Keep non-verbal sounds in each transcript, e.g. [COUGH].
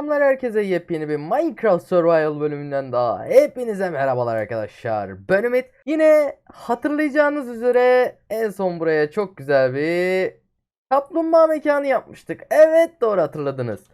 Selamlar herkese yepyeni bir Minecraft Survival bölümünden daha hepinize merhabalar arkadaşlar. Ben Ümit. Yine hatırlayacağınız üzere en son buraya çok güzel bir kaplumbağa mekanı yapmıştık. Evet doğru hatırladınız.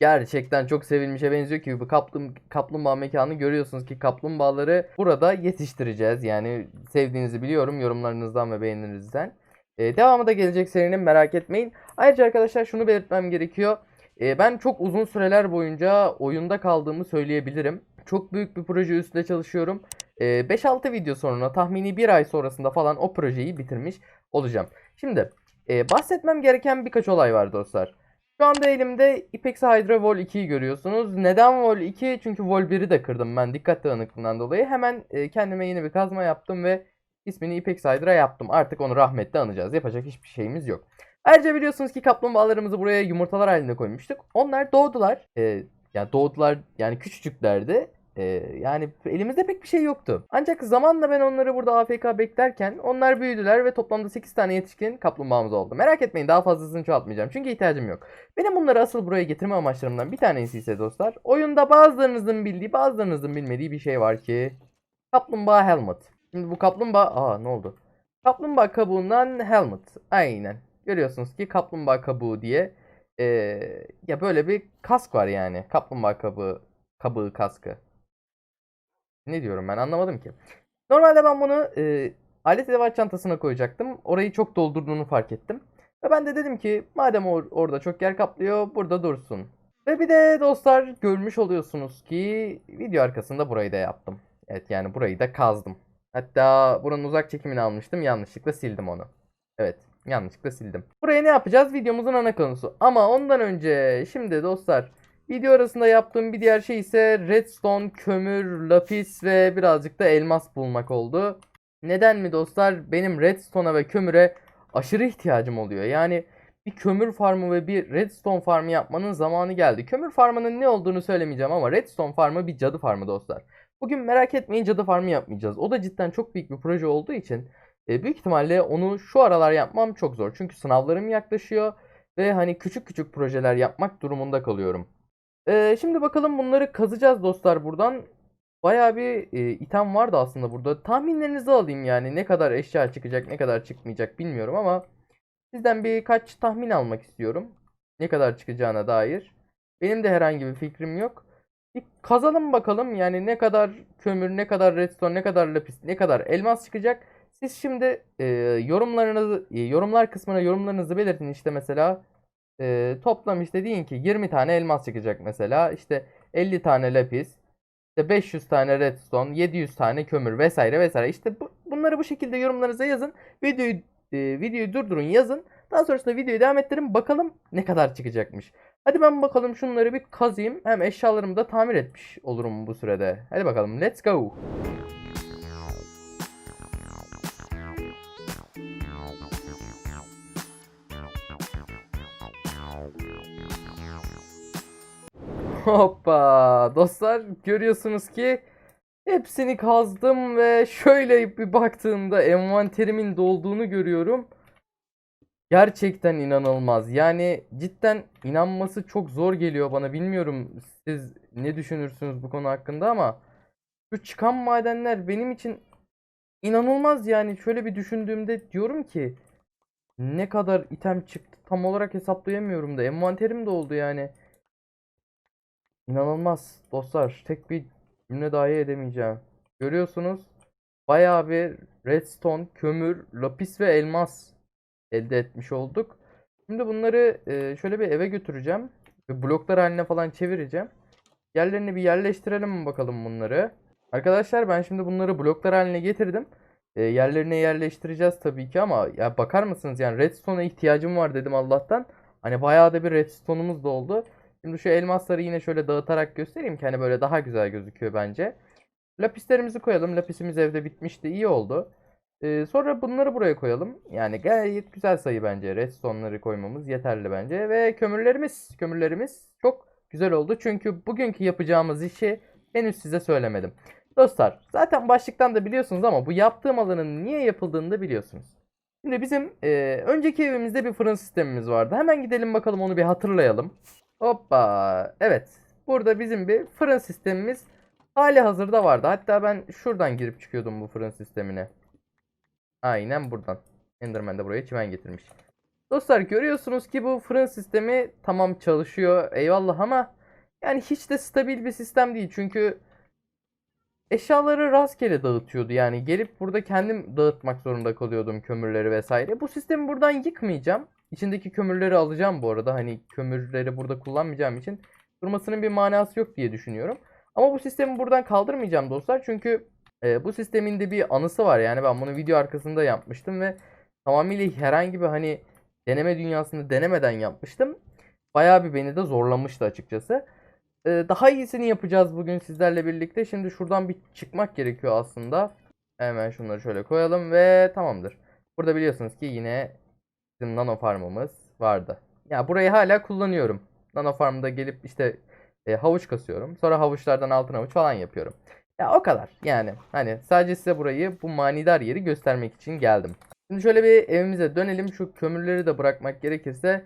Gerçekten çok sevilmişe benziyor ki bu kaplum, kaplumbağa mekanı görüyorsunuz ki kaplumbağaları burada yetiştireceğiz. Yani sevdiğinizi biliyorum yorumlarınızdan ve beğenilerinizden. Ee, devamı da gelecek serinin merak etmeyin. Ayrıca arkadaşlar şunu belirtmem gerekiyor. Ee, ben çok uzun süreler boyunca oyunda kaldığımı söyleyebilirim. Çok büyük bir proje üstünde çalışıyorum. Ee, 5-6 video sonra tahmini bir ay sonrasında falan o projeyi bitirmiş olacağım. Şimdi e, bahsetmem gereken birkaç olay var dostlar. Şu anda elimde Ipex Hydra Vol 2'yi görüyorsunuz. Neden Vol 2? Çünkü Vol 1'i de kırdım ben dikkat dağınıklığından dolayı. Hemen e, kendime yeni bir kazma yaptım ve ismini Ipex Hydra yaptım. Artık onu rahmetle anacağız. Yapacak hiçbir şeyimiz yok. Ayrıca biliyorsunuz ki kaplumbağalarımızı buraya yumurtalar halinde koymuştuk. Onlar doğdular. Ee, yani doğdular yani küçücüklerdi. Ee, yani elimizde pek bir şey yoktu. Ancak zamanla ben onları burada AFK beklerken onlar büyüdüler ve toplamda 8 tane yetişkin kaplumbağamız oldu. Merak etmeyin daha fazlasını çoğaltmayacağım çünkü ihtiyacım yok. Benim bunları asıl buraya getirme amaçlarımdan bir tanesi ise dostlar. Oyunda bazılarınızın bildiği bazılarınızın bilmediği bir şey var ki. Kaplumbağa helmet. Şimdi bu kaplumbağa... Aa ne oldu? Kaplumbağa kabuğundan helmet. Aynen. Görüyorsunuz ki kaplumbağa kabuğu diye eee, ya böyle bir kask var yani. Kaplumbağa kabuğu, kabuğu kaskı. Ne diyorum ben anlamadım ki. Normalde ben bunu eee alet edevat çantasına koyacaktım. Orayı çok doldurduğunu fark ettim. Ve ben de dedim ki madem or- orada çok yer kaplıyor burada dursun. Ve bir de dostlar görmüş oluyorsunuz ki video arkasında burayı da yaptım. Evet yani burayı da kazdım. Hatta buranın uzak çekimini almıştım yanlışlıkla sildim onu. Evet yanlışlıkla sildim. Buraya ne yapacağız? Videomuzun ana konusu. Ama ondan önce şimdi dostlar video arasında yaptığım bir diğer şey ise redstone, kömür, lapis ve birazcık da elmas bulmak oldu. Neden mi dostlar? Benim redstone'a ve kömüre aşırı ihtiyacım oluyor. Yani bir kömür farmı ve bir redstone farmı yapmanın zamanı geldi. Kömür farmının ne olduğunu söylemeyeceğim ama redstone farmı bir cadı farmı dostlar. Bugün merak etmeyin cadı farmı yapmayacağız. O da cidden çok büyük bir proje olduğu için e, büyük ihtimalle onu şu aralar yapmam çok zor. Çünkü sınavlarım yaklaşıyor ve hani küçük küçük projeler yapmak durumunda kalıyorum. E, şimdi bakalım bunları kazacağız dostlar buradan. Bayağı bir e, item vardı aslında burada. Tahminlerinizi alayım yani ne kadar eşya çıkacak ne kadar çıkmayacak bilmiyorum ama sizden birkaç tahmin almak istiyorum. Ne kadar çıkacağına dair. Benim de herhangi bir fikrim yok. Bir kazalım bakalım yani ne kadar kömür, ne kadar redstone, ne kadar lapis, ne kadar elmas çıkacak. Siz şimdi e, yorumlarınızı e, yorumlar kısmına yorumlarınızı belirtin. İşte mesela e, toplam işte deyin ki 20 tane elmas çıkacak mesela. İşte 50 tane lapis işte 500 tane redstone 700 tane kömür vesaire vesaire. İşte bu, bunları bu şekilde yorumlarınıza yazın. Videoyu e, videoyu durdurun yazın. Daha sonrasında videoyu devam ettirin. Bakalım ne kadar çıkacakmış. Hadi ben bakalım şunları bir kazıyım hem eşyalarımı da tamir etmiş olurum bu sürede. Hadi bakalım let's go. Hoppa dostlar görüyorsunuz ki hepsini kazdım ve şöyle bir baktığımda envanterimin dolduğunu görüyorum. Gerçekten inanılmaz. Yani cidden inanması çok zor geliyor bana. Bilmiyorum siz ne düşünürsünüz bu konu hakkında ama şu çıkan madenler benim için inanılmaz yani. Şöyle bir düşündüğümde diyorum ki ne kadar item çıktı tam olarak hesaplayamıyorum da envanterim doldu yani. İnanılmaz dostlar. Tek bir cümle dahi edemeyeceğim. Görüyorsunuz bayağı bir redstone, kömür, lapis ve elmas elde etmiş olduk. Şimdi bunları e, şöyle bir eve götüreceğim. Bloklar haline falan çevireceğim. Yerlerini bir yerleştirelim mi bakalım bunları. Arkadaşlar ben şimdi bunları bloklar haline getirdim. E, yerlerine yerleştireceğiz tabii ki ama ya bakar mısınız yani redstone'a ihtiyacım var dedim Allah'tan. Hani bayağı da bir redstone'umuz da oldu. Şimdi şu elmasları yine şöyle dağıtarak göstereyim ki hani böyle daha güzel gözüküyor bence. Lapislerimizi koyalım. Lapisimiz evde bitmişti. iyi oldu. Ee, sonra bunları buraya koyalım. Yani gayet güzel sayı bence. Redstone'ları koymamız yeterli bence. Ve kömürlerimiz, kömürlerimiz çok güzel oldu. Çünkü bugünkü yapacağımız işi henüz size söylemedim. Dostlar zaten başlıktan da biliyorsunuz ama bu yaptığım alanın niye yapıldığını da biliyorsunuz. Şimdi bizim e, önceki evimizde bir fırın sistemimiz vardı. Hemen gidelim bakalım onu bir hatırlayalım. Hoppa. Evet. burada bizim bir fırın sistemimiz hali hazırda vardı. Hatta ben şuradan girip çıkıyordum bu fırın sistemine. Aynen buradan. Enderman de buraya çimen getirmiş. Dostlar görüyorsunuz ki bu fırın sistemi tamam çalışıyor eyvallah ama yani hiç de stabil bir sistem değil. Çünkü eşyaları rastgele dağıtıyordu. Yani gelip burada kendim dağıtmak zorunda kalıyordum kömürleri vesaire. Bu sistemi buradan yıkmayacağım. İçindeki kömürleri alacağım bu arada. Hani kömürleri burada kullanmayacağım için durmasının bir manası yok diye düşünüyorum. Ama bu sistemi buradan kaldırmayacağım dostlar. Çünkü e, bu sistemin de bir anısı var. Yani ben bunu video arkasında yapmıştım ve tamamıyla herhangi bir hani deneme dünyasında denemeden yapmıştım. Bayağı bir beni de zorlamıştı açıkçası. Ee, daha iyisini yapacağız bugün sizlerle birlikte. Şimdi şuradan bir çıkmak gerekiyor aslında. Hemen şunları şöyle koyalım ve tamamdır. Burada biliyorsunuz ki yine bizim nano farmımız vardı. Ya burayı hala kullanıyorum. Nano farmda gelip işte e, havuç kasıyorum. Sonra havuçlardan altın havuç falan yapıyorum. Ya o kadar. Yani hani sadece size burayı bu manidar yeri göstermek için geldim. Şimdi şöyle bir evimize dönelim. Şu kömürleri de bırakmak gerekirse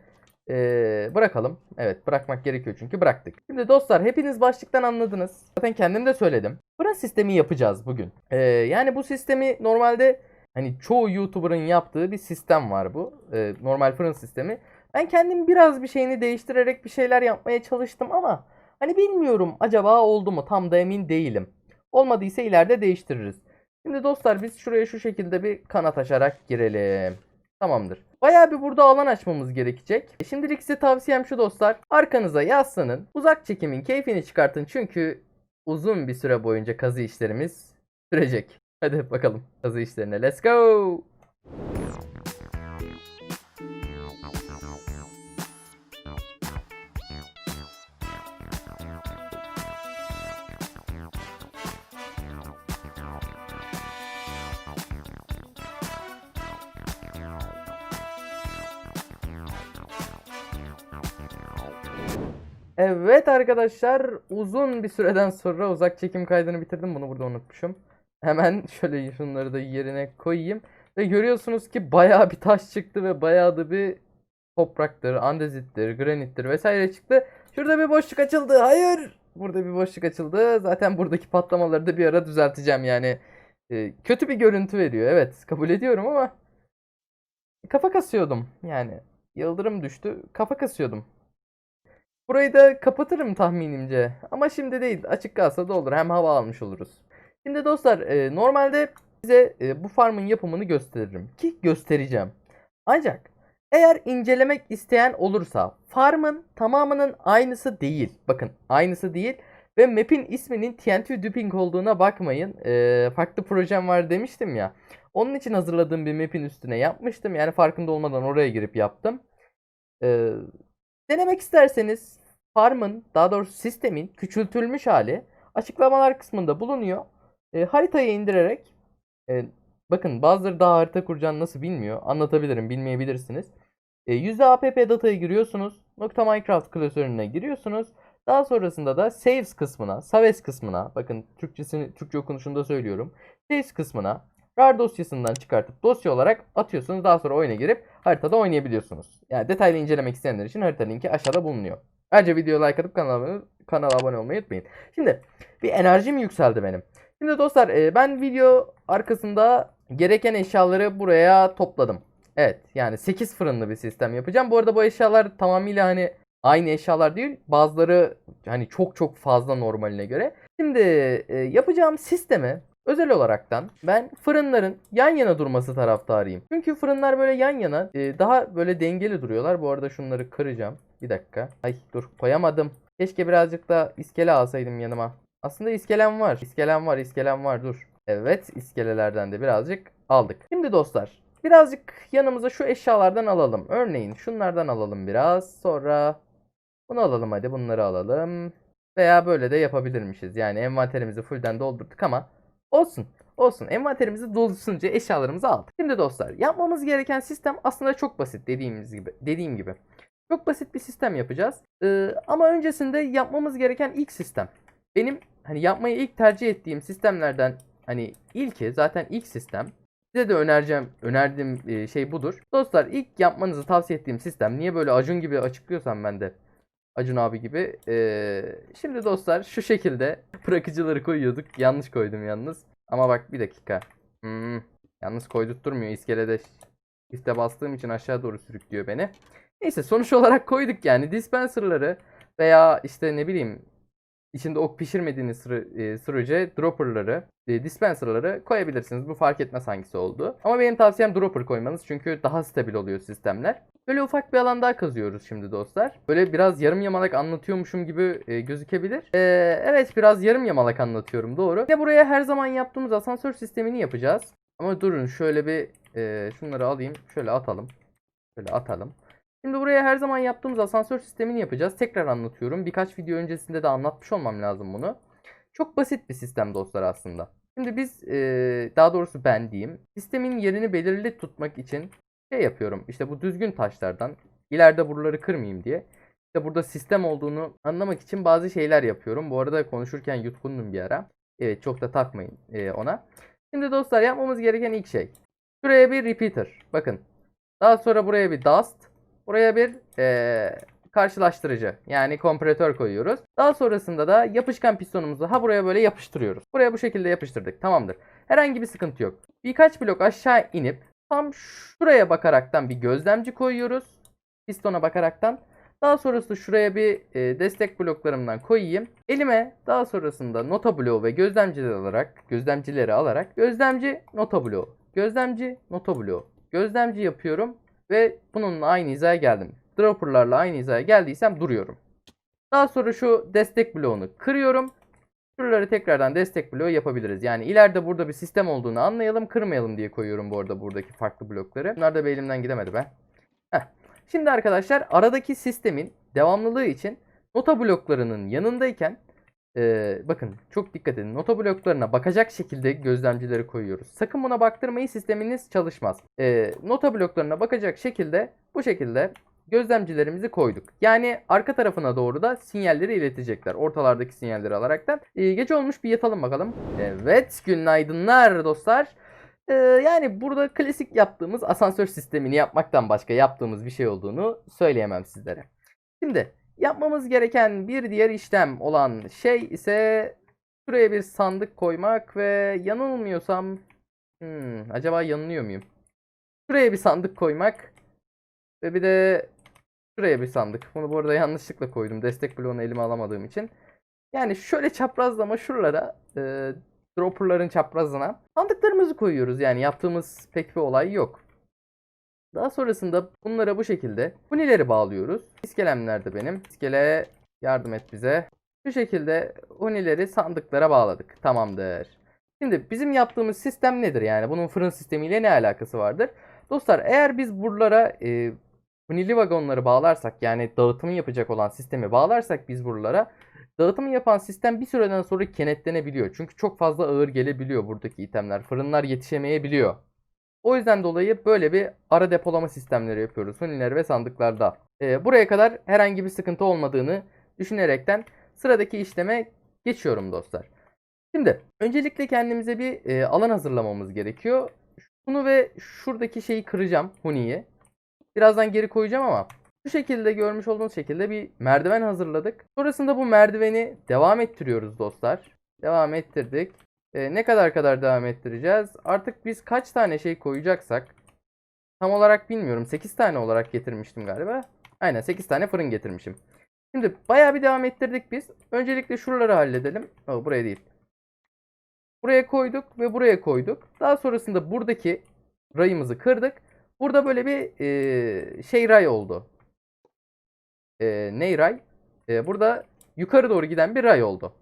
ee, bırakalım. Evet bırakmak gerekiyor çünkü bıraktık. Şimdi dostlar hepiniz başlıktan anladınız. Zaten kendim de söyledim. Fırın sistemi yapacağız bugün. Ee, yani bu sistemi normalde hani çoğu YouTuber'ın yaptığı bir sistem var bu. Ee, normal fırın sistemi. Ben kendim biraz bir şeyini değiştirerek bir şeyler yapmaya çalıştım ama hani bilmiyorum acaba oldu mu tam da emin değilim. Olmadıysa ileride değiştiririz. Şimdi dostlar biz şuraya şu şekilde bir kanat açarak girelim. Tamamdır. Bayağı bir burada alan açmamız gerekecek. E, Şimdilik size tavsiyem şu dostlar. Arkanıza yaslanın. Uzak çekimin keyfini çıkartın. Çünkü uzun bir süre boyunca kazı işlerimiz sürecek. Hadi bakalım kazı işlerine. Let's go. Evet arkadaşlar uzun bir süreden sonra uzak çekim kaydını bitirdim. Bunu burada unutmuşum. Hemen [LAUGHS] şöyle şunları da yerine koyayım. Ve görüyorsunuz ki bayağı bir taş çıktı ve bayağı da bir topraktır, andezittir, granittir vesaire çıktı. Şurada bir boşluk açıldı. Hayır! Burada bir boşluk açıldı. Zaten buradaki patlamaları da bir ara düzelteceğim yani. Ee, kötü bir görüntü veriyor. Evet kabul ediyorum ama kafa kasıyordum yani. Yıldırım düştü. Kafa kasıyordum. Burayı da kapatırım tahminimce. Ama şimdi değil. Açık kalsa da olur. Hem hava almış oluruz. Şimdi dostlar e, normalde size e, bu farmın yapımını gösteririm. Ki göstereceğim. Ancak eğer incelemek isteyen olursa farmın tamamının aynısı değil. Bakın aynısı değil. Ve map'in isminin TNT Duping olduğuna bakmayın. E, farklı projem var demiştim ya. Onun için hazırladığım bir map'in üstüne yapmıştım. Yani farkında olmadan oraya girip yaptım. Eee Denemek isterseniz farmın daha doğrusu sistemin küçültülmüş hali açıklamalar kısmında bulunuyor. E, haritayı indirerek e, bakın bazıları daha harita kuracağını nasıl bilmiyor. Anlatabilirim bilmeyebilirsiniz. E, %app datayı giriyorsunuz. Nokta Minecraft klasörüne giriyorsunuz. Daha sonrasında da saves kısmına, saves kısmına bakın Türkçesini Türkçe okunuşunda söylüyorum. Saves kısmına RAR dosyasından çıkartıp dosya olarak atıyorsunuz. Daha sonra oyuna girip haritada oynayabiliyorsunuz. Yani detaylı incelemek isteyenler için harita linki aşağıda bulunuyor. Ayrıca videoya like atıp kanala, kanala abone olmayı unutmayın. Şimdi bir enerjim yükseldi benim. Şimdi dostlar e, ben video arkasında gereken eşyaları buraya topladım. Evet yani 8 fırınlı bir sistem yapacağım. Bu arada bu eşyalar tamamıyla hani aynı eşyalar değil. Bazıları hani çok çok fazla normaline göre. Şimdi e, yapacağım sistemi Özel olaraktan ben fırınların yan yana durması taraftarıyım. Çünkü fırınlar böyle yan yana e, daha böyle dengeli duruyorlar. Bu arada şunları kıracağım. Bir dakika. Ay dur koyamadım. Keşke birazcık da iskele alsaydım yanıma. Aslında iskelem var. İskelem var, iskelem var dur. Evet iskelelerden de birazcık aldık. Şimdi dostlar birazcık yanımıza şu eşyalardan alalım. Örneğin şunlardan alalım biraz. Sonra bunu alalım hadi bunları alalım. Veya böyle de yapabilirmişiz. Yani envanterimizi fullden doldurduk ama Olsun. Olsun. Envanterimizi dolsunca eşyalarımızı aldık. Şimdi dostlar yapmamız gereken sistem aslında çok basit dediğimiz gibi. Dediğim gibi. Çok basit bir sistem yapacağız. Ee, ama öncesinde yapmamız gereken ilk sistem. Benim hani yapmayı ilk tercih ettiğim sistemlerden hani ilki zaten ilk sistem. Size de önereceğim, önerdiğim e, şey budur. Dostlar ilk yapmanızı tavsiye ettiğim sistem niye böyle acun gibi açıklıyorsam ben de Acun abi gibi. Ee, şimdi dostlar şu şekilde bırakıcıları koyuyorduk. Yanlış koydum yalnız. Ama bak bir dakika. Hmm, yalnız koydurtturmuyor. İskelede Shift'e bastığım için aşağı doğru sürüklüyor beni. Neyse sonuç olarak koyduk yani dispenserları veya işte ne bileyim içinde ok pişirmediğiniz süre- e, sürece dropperları, e, dispenserları koyabilirsiniz. Bu fark etmez hangisi oldu. Ama benim tavsiyem dropper koymanız çünkü daha stabil oluyor sistemler. Böyle ufak bir alan daha kazıyoruz şimdi dostlar. Böyle biraz yarım yamalak anlatıyormuşum gibi e, gözükebilir. E, evet biraz yarım yamalak anlatıyorum doğru. Yine buraya her zaman yaptığımız asansör sistemini yapacağız. Ama durun şöyle bir e, şunları alayım. Şöyle atalım. Şöyle atalım. Şimdi buraya her zaman yaptığımız asansör sistemini yapacağız. Tekrar anlatıyorum. Birkaç video öncesinde de anlatmış olmam lazım bunu. Çok basit bir sistem dostlar aslında. Şimdi biz e, daha doğrusu ben diyeyim. Sistemin yerini belirli tutmak için şey yapıyorum. İşte bu düzgün taşlardan ileride buraları kırmayayım diye. İşte burada sistem olduğunu anlamak için bazı şeyler yapıyorum. Bu arada konuşurken yutkundum bir ara. Evet çok da takmayın e, ona. Şimdi dostlar yapmamız gereken ilk şey. Şuraya bir repeater. Bakın. Daha sonra buraya bir dust. Buraya bir eee, karşılaştırıcı yani kompresör koyuyoruz. Daha sonrasında da yapışkan pistonumuzu ha buraya böyle yapıştırıyoruz. Buraya bu şekilde yapıştırdık. Tamamdır. Herhangi bir sıkıntı yok. Birkaç blok aşağı inip tam şuraya bakaraktan bir gözlemci koyuyoruz. Pistona bakaraktan. Daha sonrasında şuraya bir e, destek bloklarımdan koyayım. Elime daha sonrasında nota bloğu ve gözlemcileri alarak, gözlemcileri alarak gözlemci nota bloğu, gözlemci nota bloğu, gözlemci yapıyorum ve bununla aynı hizaya geldim. Dropper'larla aynı hizaya geldiysem duruyorum. Daha sonra şu destek bloğunu kırıyorum. Şuraları tekrardan destek bloğu yapabiliriz. Yani ileride burada bir sistem olduğunu anlayalım, kırmayalım diye koyuyorum bu arada buradaki farklı blokları. Bunlar da bir elimden gidemedi be. Heh. Şimdi arkadaşlar aradaki sistemin devamlılığı için nota bloklarının yanındayken ee, bakın çok dikkat edin. Nota bloklarına bakacak şekilde gözlemcileri koyuyoruz. Sakın buna baktırmayın sisteminiz çalışmaz. Ee, nota bloklarına bakacak şekilde bu şekilde gözlemcilerimizi koyduk. Yani arka tarafına doğru da sinyalleri iletecekler. Ortalardaki sinyalleri alaraktan. Ee, gece olmuş bir yatalım bakalım. Evet günaydınlar dostlar. Ee, yani burada klasik yaptığımız asansör sistemini yapmaktan başka yaptığımız bir şey olduğunu söyleyemem sizlere. Şimdi yapmamız gereken bir diğer işlem olan şey ise şuraya bir sandık koymak ve yanılmıyorsam hmm, acaba yanılıyor muyum? Şuraya bir sandık koymak ve bir de şuraya bir sandık. Bunu bu arada yanlışlıkla koydum. Destek bloğunu elime alamadığım için. Yani şöyle çaprazlama şuralara e, dropperların çaprazına sandıklarımızı koyuyoruz. Yani yaptığımız pek bir olay yok. Daha sonrasında bunlara bu şekilde hunileri bağlıyoruz. İskelem nerede benim? İskele yardım et bize. Şu şekilde hunileri sandıklara bağladık. Tamamdır. Şimdi bizim yaptığımız sistem nedir yani? Bunun fırın sistemiyle ne alakası vardır? Dostlar eğer biz buralara e, hunili vagonları bağlarsak yani dağıtımı yapacak olan sistemi bağlarsak biz buralara dağıtımı yapan sistem bir süreden sonra kenetlenebiliyor. Çünkü çok fazla ağır gelebiliyor buradaki itemler. Fırınlar yetişemeyebiliyor. O yüzden dolayı böyle bir ara depolama sistemleri yapıyoruz huniler ve sandıklarda. Ee, buraya kadar herhangi bir sıkıntı olmadığını düşünerekten sıradaki işleme geçiyorum dostlar. Şimdi öncelikle kendimize bir e, alan hazırlamamız gerekiyor. Şunu ve şuradaki şeyi kıracağım huniyi. Birazdan geri koyacağım ama şu şekilde görmüş olduğunuz şekilde bir merdiven hazırladık. Sonrasında bu merdiveni devam ettiriyoruz dostlar. Devam ettirdik. Ee, ne kadar kadar devam ettireceğiz? Artık biz kaç tane şey koyacaksak tam olarak bilmiyorum. 8 tane olarak getirmiştim galiba. Aynen 8 tane fırın getirmişim. Şimdi bayağı bir devam ettirdik biz. Öncelikle şuraları halledelim. Oh, buraya değil. Buraya koyduk ve buraya koyduk. Daha sonrasında buradaki rayımızı kırdık. Burada böyle bir e, şey ray oldu. E, ney ray? E, burada yukarı doğru giden bir ray oldu.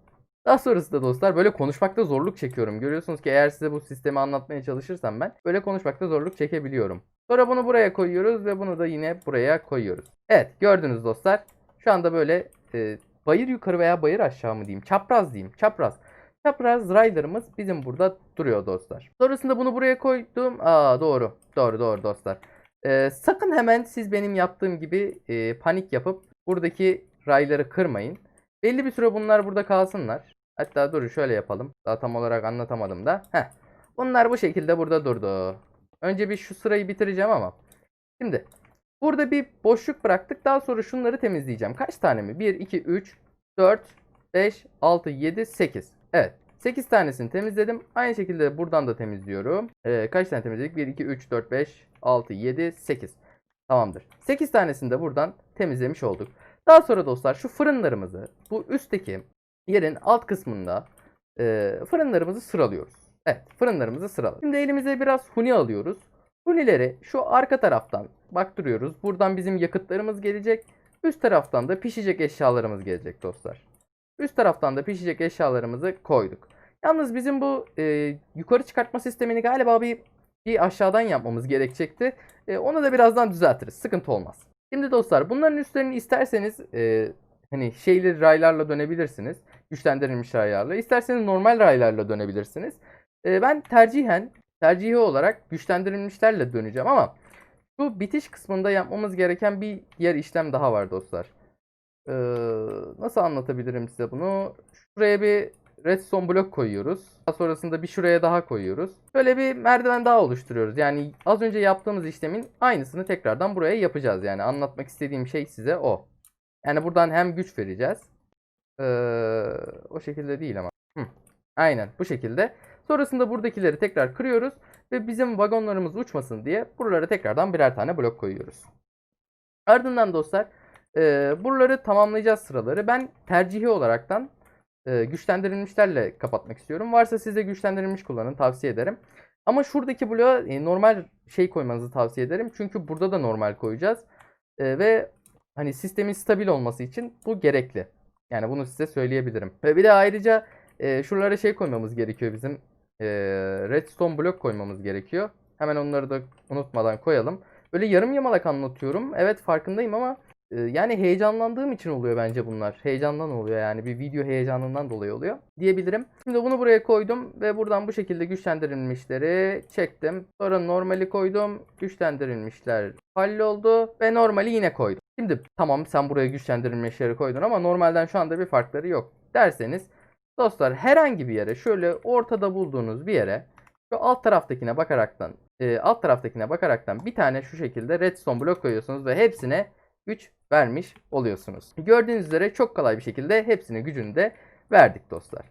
Daha sonrasında dostlar böyle konuşmakta zorluk çekiyorum. Görüyorsunuz ki eğer size bu sistemi anlatmaya çalışırsam ben böyle konuşmakta zorluk çekebiliyorum. Sonra bunu buraya koyuyoruz ve bunu da yine buraya koyuyoruz. Evet gördünüz dostlar. Şu anda böyle e, bayır yukarı veya bayır aşağı mı diyeyim? Çapraz diyeyim. Çapraz. Çapraz raylarımız bizim burada duruyor dostlar. Sonrasında bunu buraya koydum. Aa doğru. Doğru doğru dostlar. E, sakın hemen siz benim yaptığım gibi e, panik yapıp buradaki rayları kırmayın. Belli bir süre bunlar burada kalsınlar. Hatta dur şöyle yapalım. Daha tam olarak anlatamadım da. Heh. Bunlar bu şekilde burada durdu. Önce bir şu sırayı bitireceğim ama. Şimdi Burada bir boşluk bıraktık. Daha sonra şunları temizleyeceğim. Kaç tane mi? 1, 2, 3, 4, 5, 6, 7, 8. Evet. 8 tanesini temizledim. Aynı şekilde buradan da temizliyorum. Ee, kaç tane temizledik? 1, 2, 3, 4, 5, 6, 7, 8. Tamamdır. 8 tanesini de buradan temizlemiş olduk. Daha sonra dostlar şu fırınlarımızı bu üstteki yerin alt kısmında e, fırınlarımızı sıralıyoruz. Evet fırınlarımızı sıraladık. Şimdi elimize biraz huni alıyoruz. Hunileri şu arka taraftan baktırıyoruz. Buradan bizim yakıtlarımız gelecek. Üst taraftan da pişecek eşyalarımız gelecek dostlar. Üst taraftan da pişecek eşyalarımızı koyduk. Yalnız bizim bu e, yukarı çıkartma sistemini galiba bir, bir aşağıdan yapmamız gerekecekti. E, onu da birazdan düzeltiriz. Sıkıntı olmaz. Şimdi dostlar bunların üstlerini isterseniz e, hani şeyli raylarla dönebilirsiniz. Güçlendirilmiş raylarla. İsterseniz normal raylarla dönebilirsiniz. E, ben tercihen tercihi olarak güçlendirilmişlerle döneceğim ama şu bitiş kısmında yapmamız gereken bir diğer işlem daha var dostlar. Ee, nasıl anlatabilirim size bunu? Şuraya bir redstone blok koyuyoruz. Daha sonrasında bir şuraya daha koyuyoruz. Böyle bir merdiven daha oluşturuyoruz. Yani az önce yaptığımız işlemin aynısını tekrardan buraya yapacağız. Yani anlatmak istediğim şey size o. Yani buradan hem güç vereceğiz. Ee, o şekilde değil ama. Hı. Aynen bu şekilde. Sonrasında buradakileri tekrar kırıyoruz. Ve bizim vagonlarımız uçmasın diye buralara tekrardan birer tane blok koyuyoruz. Ardından dostlar e, buraları tamamlayacağız sıraları. Ben tercihi olaraktan e, güçlendirilmişlerle kapatmak istiyorum. Varsa siz de güçlendirilmiş kullanın tavsiye ederim. Ama şuradaki bloğa e, normal şey koymanızı tavsiye ederim. Çünkü burada da normal koyacağız. E, ve hani sistemin stabil olması için bu gerekli. Yani bunu size söyleyebilirim. Ve bir de ayrıca e, şuralara şey koymamız gerekiyor bizim. E, redstone blok koymamız gerekiyor. Hemen onları da unutmadan koyalım. Böyle yarım yamalak anlatıyorum. Evet farkındayım ama yani heyecanlandığım için oluyor bence bunlar. Heyecandan oluyor yani bir video heyecanından dolayı oluyor diyebilirim. Şimdi bunu buraya koydum ve buradan bu şekilde güçlendirilmişleri çektim. Sonra normali koydum. Güçlendirilmişler halloldu ve normali yine koydum. Şimdi tamam sen buraya güçlendirilmişleri koydun ama normalden şu anda bir farkları yok derseniz dostlar herhangi bir yere şöyle ortada bulduğunuz bir yere şu alt taraftakine bakaraktan e, alt taraftakine bakaraktan bir tane şu şekilde redstone blok koyuyorsunuz ve hepsine güç vermiş oluyorsunuz. Gördüğünüz üzere çok kolay bir şekilde hepsine gücünü de verdik dostlar.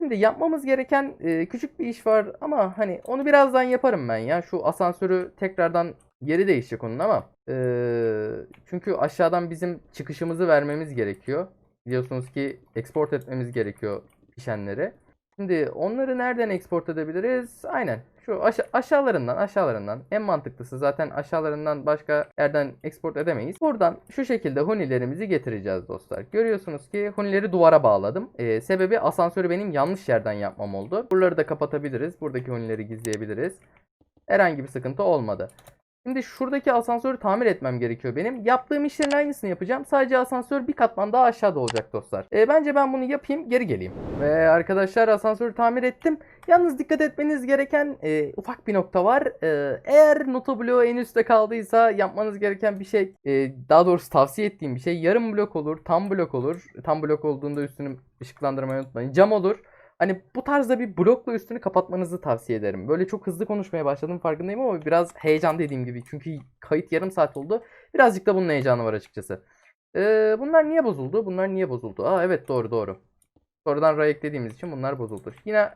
Şimdi yapmamız gereken e, küçük bir iş var ama hani onu birazdan yaparım ben ya. Şu asansörü tekrardan yeri değişecek onun ama e, çünkü aşağıdan bizim çıkışımızı vermemiz gerekiyor. Biliyorsunuz ki export etmemiz gerekiyor pişenleri. Şimdi onları nereden export edebiliriz? Aynen. Şu aşa- aşağılarından aşağılarından en mantıklısı zaten aşağılarından başka yerden export edemeyiz. Buradan şu şekilde hunilerimizi getireceğiz dostlar. Görüyorsunuz ki hunileri duvara bağladım. Ee, sebebi asansörü benim yanlış yerden yapmam oldu. Buraları da kapatabiliriz. Buradaki hunileri gizleyebiliriz. Herhangi bir sıkıntı olmadı. Şimdi şuradaki asansörü tamir etmem gerekiyor benim. Yaptığım işlerin aynısını yapacağım. Sadece asansör bir katman daha aşağıda olacak dostlar. E, bence ben bunu yapayım geri geleyim. Ve arkadaşlar asansörü tamir ettim. Yalnız dikkat etmeniz gereken e, ufak bir nokta var. E, eğer notobloğu en üstte kaldıysa yapmanız gereken bir şey e, daha doğrusu tavsiye ettiğim bir şey yarım blok olur, tam blok olur. Tam blok olduğunda üstünü ışıklandırmayı unutmayın. Cam olur. Hani bu tarzda bir blokla üstünü kapatmanızı tavsiye ederim. Böyle çok hızlı konuşmaya başladım farkındayım ama biraz heyecan dediğim gibi. Çünkü kayıt yarım saat oldu. Birazcık da bunun heyecanı var açıkçası. Ee, bunlar niye bozuldu? Bunlar niye bozuldu? Aa evet doğru doğru. Sonradan ray eklediğimiz için bunlar bozuldu. Yine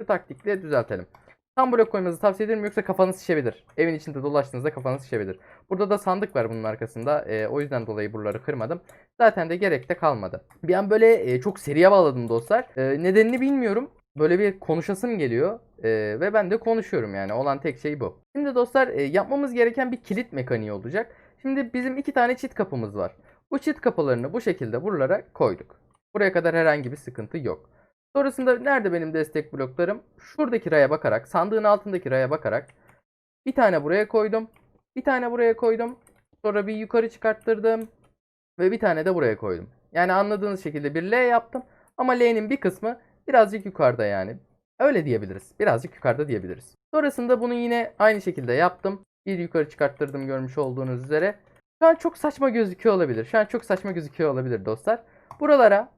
şu taktikle düzeltelim. Tam blok koymanızı tavsiye ederim yoksa kafanız şişebilir. Evin içinde dolaştığınızda kafanız şişebilir. Burada da sandık var bunun arkasında. Ee, o yüzden dolayı buraları kırmadım. Zaten de gerek de kalmadı. Bir an böyle e, çok seriye bağladım dostlar. E, nedenini bilmiyorum. Böyle bir konuşasım geliyor. E, ve ben de konuşuyorum yani. Olan tek şey bu. Şimdi dostlar e, yapmamız gereken bir kilit mekaniği olacak. Şimdi bizim iki tane çit kapımız var. Bu çit kapılarını bu şekilde buralara koyduk. Buraya kadar herhangi bir sıkıntı yok. Sonrasında nerede benim destek bloklarım? Şuradaki raya bakarak, sandığın altındaki raya bakarak bir tane buraya koydum. Bir tane buraya koydum. Sonra bir yukarı çıkarttırdım. Ve bir tane de buraya koydum. Yani anladığınız şekilde bir L yaptım. Ama L'nin bir kısmı birazcık yukarıda yani. Öyle diyebiliriz. Birazcık yukarıda diyebiliriz. Sonrasında bunu yine aynı şekilde yaptım. Bir yukarı çıkarttırdım görmüş olduğunuz üzere. Şu an çok saçma gözüküyor olabilir. Şu an çok saçma gözüküyor olabilir dostlar. Buralara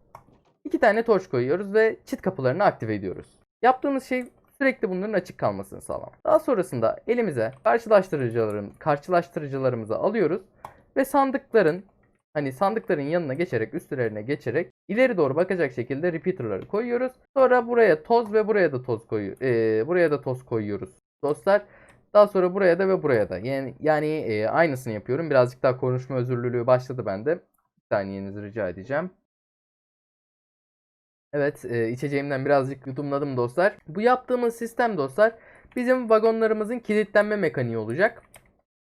iki tane torç koyuyoruz ve çit kapılarını aktive ediyoruz. Yaptığımız şey Sürekli bunların açık kalmasını sağlamak. Daha sonrasında elimize karşılaştırıcıların karşılaştırıcılarımızı alıyoruz ve sandıkların hani sandıkların yanına geçerek üstlerine geçerek ileri doğru bakacak şekilde repeater'ları koyuyoruz. Sonra buraya toz ve buraya da toz koyu eee, buraya da toz koyuyoruz dostlar. Daha sonra buraya da ve buraya da. Yani yani eee, aynısını yapıyorum. Birazcık daha konuşma özürlülüğü başladı bende. Bir saniyenizi rica edeceğim. Evet, e, içeceğimden birazcık yudumladım dostlar. Bu yaptığımız sistem dostlar bizim vagonlarımızın kilitlenme mekaniği olacak.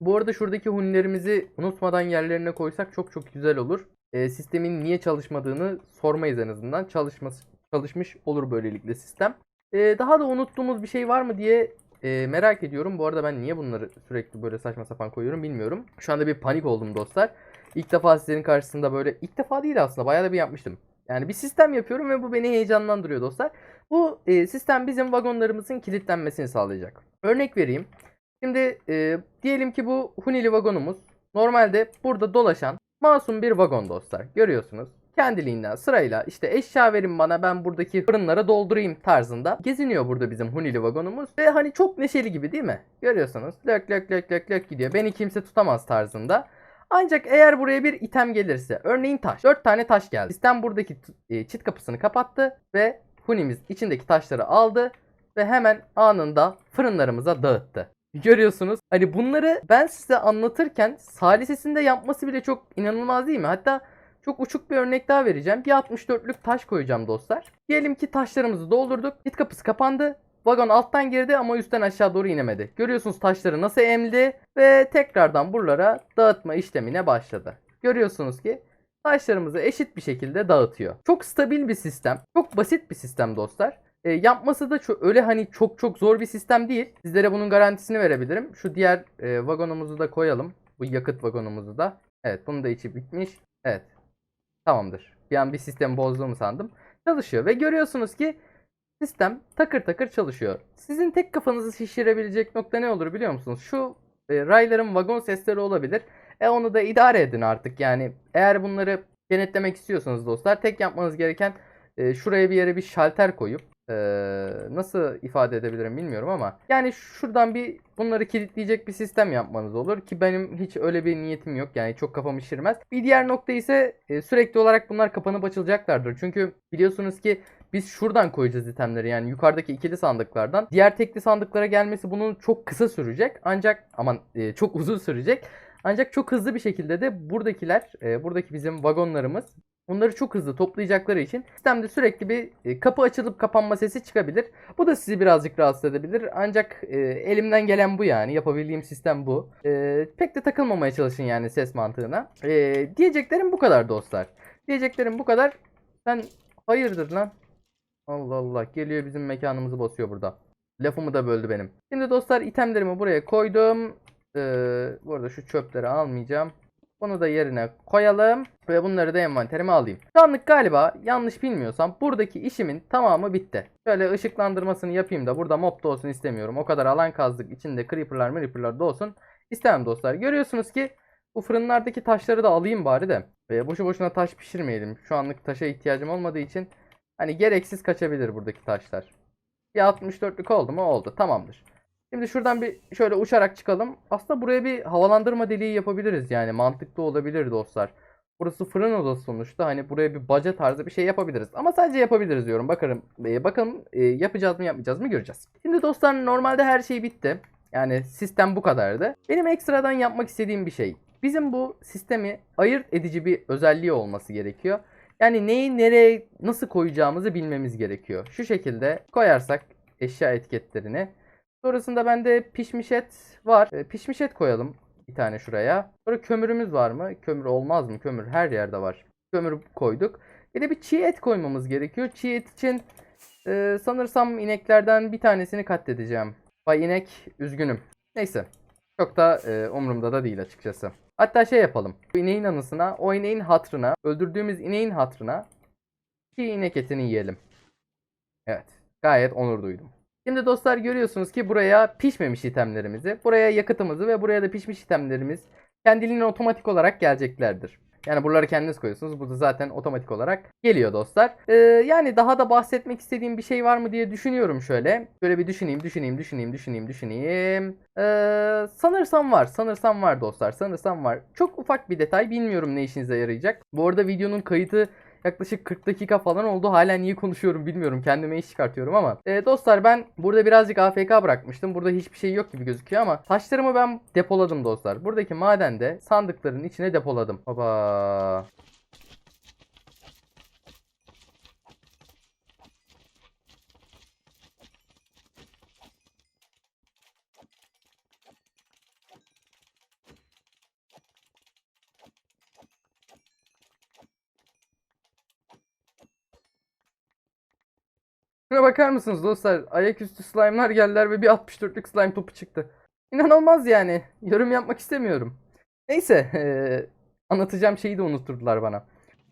Bu arada şuradaki hunilerimizi unutmadan yerlerine koysak çok çok güzel olur. E, sistemin niye çalışmadığını sormayız en azından. Çalışması, çalışmış olur böylelikle sistem. E, daha da unuttuğumuz bir şey var mı diye e, merak ediyorum. Bu arada ben niye bunları sürekli böyle saçma sapan koyuyorum bilmiyorum. Şu anda bir panik oldum dostlar. İlk defa sizlerin karşısında böyle ilk defa değil aslında bayağı da bir yapmıştım. Yani bir sistem yapıyorum ve bu beni heyecanlandırıyor dostlar. Bu e, sistem bizim vagonlarımızın kilitlenmesini sağlayacak. Örnek vereyim. Şimdi e, diyelim ki bu Hunili vagonumuz normalde burada dolaşan masum bir vagon dostlar. Görüyorsunuz. Kendiliğinden sırayla işte eşya verin bana ben buradaki fırınlara doldurayım tarzında geziniyor burada bizim Hunili vagonumuz. Ve hani çok neşeli gibi değil mi? Görüyorsunuz. Lök lök lök lök lök gidiyor. Beni kimse tutamaz tarzında. Ancak eğer buraya bir item gelirse, örneğin taş, 4 tane taş geldi. Sistem buradaki e, çit kapısını kapattı ve Hunimiz içindeki taşları aldı ve hemen anında fırınlarımıza dağıttı. Görüyorsunuz. Hani bunları ben size anlatırken salisesinde yapması bile çok inanılmaz değil mi? Hatta çok uçuk bir örnek daha vereceğim. Bir 64'lük taş koyacağım dostlar. Diyelim ki taşlarımızı doldurduk. Çit kapısı kapandı. Vagon alttan girdi ama üstten aşağı doğru inemedi. Görüyorsunuz taşları nasıl emdi ve tekrardan buralara dağıtma işlemine başladı. Görüyorsunuz ki taşlarımızı eşit bir şekilde dağıtıyor. Çok stabil bir sistem. Çok basit bir sistem dostlar. E, yapması da çok, öyle hani çok çok zor bir sistem değil. Sizlere bunun garantisini verebilirim. Şu diğer e, vagonumuzu da koyalım. Bu yakıt vagonumuzu da. Evet bunun da içi bitmiş. Evet. Tamamdır. Bir an bir sistemi bozduğumu sandım. Çalışıyor ve görüyorsunuz ki sistem takır takır çalışıyor. Sizin tek kafanızı şişirebilecek nokta ne olur biliyor musunuz? Şu e, rayların vagon sesleri olabilir. E onu da idare edin artık. Yani eğer bunları denetlemek istiyorsanız dostlar tek yapmanız gereken e, şuraya bir yere bir şalter koyup e, nasıl ifade edebilirim bilmiyorum ama yani şuradan bir bunları kilitleyecek bir sistem yapmanız olur ki benim hiç öyle bir niyetim yok yani çok kafamı şişirmez. Bir diğer nokta ise e, sürekli olarak bunlar kapanıp açılacaklardır. Çünkü biliyorsunuz ki biz şuradan koyacağız itemleri yani yukarıdaki ikili sandıklardan. Diğer tekli sandıklara gelmesi bunun çok kısa sürecek ancak aman e, çok uzun sürecek. Ancak çok hızlı bir şekilde de buradakiler, e, buradaki bizim vagonlarımız Bunları çok hızlı toplayacakları için sistemde sürekli bir e, kapı açılıp kapanma sesi çıkabilir. Bu da sizi birazcık rahatsız edebilir. Ancak e, elimden gelen bu yani. Yapabildiğim sistem bu. E, pek de takılmamaya çalışın yani ses mantığına. E, diyeceklerim bu kadar dostlar. Diyeceklerim bu kadar. Sen hayırdır lan? Allah Allah geliyor bizim mekanımızı basıyor burada. Lafımı da böldü benim. Şimdi dostlar itemlerimi buraya koydum. Ee, bu arada şu çöpleri almayacağım. Bunu da yerine koyalım ve bunları da envanterime alayım. Şu anlık galiba yanlış bilmiyorsam buradaki işimin tamamı bitti. Şöyle ışıklandırmasını yapayım da burada mob da olsun istemiyorum. O kadar alan kazdık içinde creeperlar creeperlar da olsun istemem dostlar. Görüyorsunuz ki bu fırınlardaki taşları da alayım bari de. E, boşu boşuna taş pişirmeyelim. Şu anlık taşa ihtiyacım olmadığı için hani gereksiz kaçabilir buradaki taşlar. Bir 64'lük oldu mu? Oldu. Tamamdır. Şimdi şuradan bir şöyle uçarak çıkalım. Aslında buraya bir havalandırma deliği yapabiliriz yani. Mantıklı olabilir dostlar. Burası fırın odası sonuçta. Hani buraya bir baca tarzı bir şey yapabiliriz. Ama sadece yapabiliriz diyorum. Bakalım, e, bakalım e, yapacağız mı yapmayacağız mı göreceğiz. Şimdi dostlar normalde her şey bitti. Yani sistem bu kadardı. Benim ekstradan yapmak istediğim bir şey. Bizim bu sistemi ayırt edici bir özelliği olması gerekiyor. Yani neyi nereye nasıl koyacağımızı bilmemiz gerekiyor. Şu şekilde koyarsak eşya etiketlerini. Sonrasında bende pişmiş et var. E, pişmiş et koyalım bir tane şuraya. Sonra kömürümüz var mı? Kömür olmaz mı? Kömür her yerde var. Kömür koyduk. Bir de bir çiğ et koymamız gerekiyor. Çiğ et için e, sanırsam ineklerden bir tanesini katledeceğim. Bay inek üzgünüm. Neyse. Çok da e, umurumda da değil açıkçası. Hatta şey yapalım. Bu ineğin anısına, o ineğin hatrına, öldürdüğümüz ineğin hatrına çiğ inek etini yiyelim. Evet. Gayet onur duydum. Şimdi dostlar görüyorsunuz ki buraya pişmemiş itemlerimizi, buraya yakıtımızı ve buraya da pişmiş itemlerimiz kendiliğinden otomatik olarak geleceklerdir. Yani buraları kendiniz koyuyorsunuz. Burada zaten otomatik olarak geliyor dostlar. Ee, yani daha da bahsetmek istediğim bir şey var mı diye düşünüyorum şöyle. Şöyle bir düşüneyim, düşüneyim, düşüneyim, düşüneyim, düşüneyim. Ee, sanırsam var. Sanırsam var dostlar. Sanırsam var. Çok ufak bir detay. Bilmiyorum ne işinize yarayacak. Bu arada videonun kayıtı yaklaşık 40 dakika falan oldu. Hala niye konuşuyorum bilmiyorum. Kendime iş çıkartıyorum ama. Ee, dostlar ben burada birazcık AFK bırakmıştım. Burada hiçbir şey yok gibi gözüküyor ama taşlarımı ben depoladım dostlar. Buradaki madende sandıkların içine depoladım. Baba. Şuna bakar mısınız dostlar? Ayaküstü slime'lar geldiler ve bir 64'lük slime topu çıktı. İnanılmaz yani. Yorum yapmak istemiyorum. Neyse. eee, anlatacağım şeyi de unutturdular bana.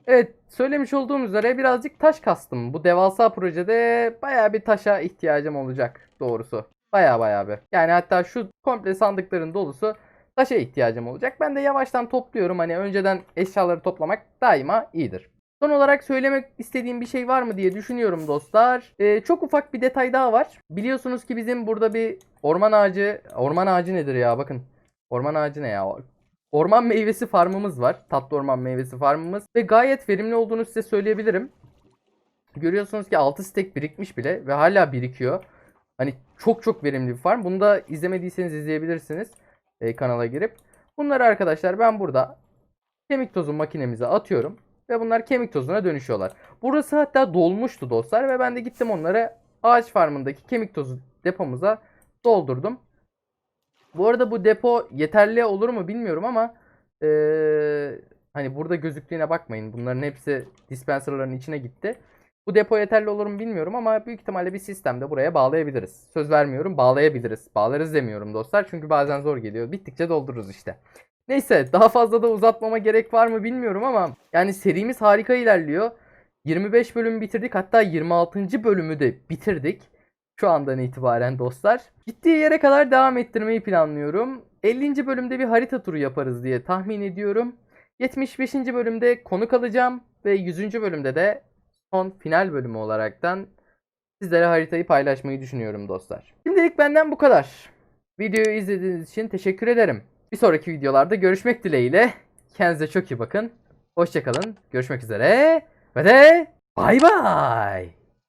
Evet söylemiş olduğum üzere birazcık taş kastım. Bu devasa projede baya bir taşa ihtiyacım olacak doğrusu. Baya baya bir. Yani hatta şu komple sandıkların dolusu taşa ihtiyacım olacak. Ben de yavaştan topluyorum. Hani önceden eşyaları toplamak daima iyidir. Son olarak söylemek istediğim bir şey var mı diye düşünüyorum dostlar. Ee, çok ufak bir detay daha var. Biliyorsunuz ki bizim burada bir orman ağacı, orman ağacı nedir ya bakın. Orman ağacı ne ya? Orman meyvesi farmımız var. Tatlı orman meyvesi farmımız. Ve gayet verimli olduğunu size söyleyebilirim. Görüyorsunuz ki 6 stek birikmiş bile ve hala birikiyor. Hani çok çok verimli bir farm. Bunu da izlemediyseniz izleyebilirsiniz. e, kanala girip. Bunları arkadaşlar ben burada kemik tozu makinemize atıyorum. Ve bunlar kemik tozuna dönüşüyorlar. Burası hatta dolmuştu dostlar. Ve ben de gittim onları ağaç farmındaki kemik tozu depomuza doldurdum. Bu arada bu depo yeterli olur mu bilmiyorum ama eee, hani burada gözüktüğüne bakmayın. Bunların hepsi dispenserların içine gitti. Bu depo yeterli olur mu bilmiyorum ama büyük ihtimalle bir sistemde buraya bağlayabiliriz. Söz vermiyorum bağlayabiliriz. Bağlarız demiyorum dostlar çünkü bazen zor geliyor. Bittikçe doldururuz işte. Neyse daha fazla da uzatmama gerek var mı bilmiyorum ama yani serimiz harika ilerliyor. 25 bölüm bitirdik hatta 26. bölümü de bitirdik. Şu andan itibaren dostlar. Gittiği yere kadar devam ettirmeyi planlıyorum. 50. bölümde bir harita turu yaparız diye tahmin ediyorum. 75. bölümde konuk alacağım ve 100. bölümde de son final bölümü olaraktan sizlere haritayı paylaşmayı düşünüyorum dostlar. Şimdilik benden bu kadar. Videoyu izlediğiniz için teşekkür ederim. Bir sonraki videolarda görüşmek dileğiyle. Kendinize çok iyi bakın. Hoşçakalın. Görüşmek üzere. Ve de bay bay.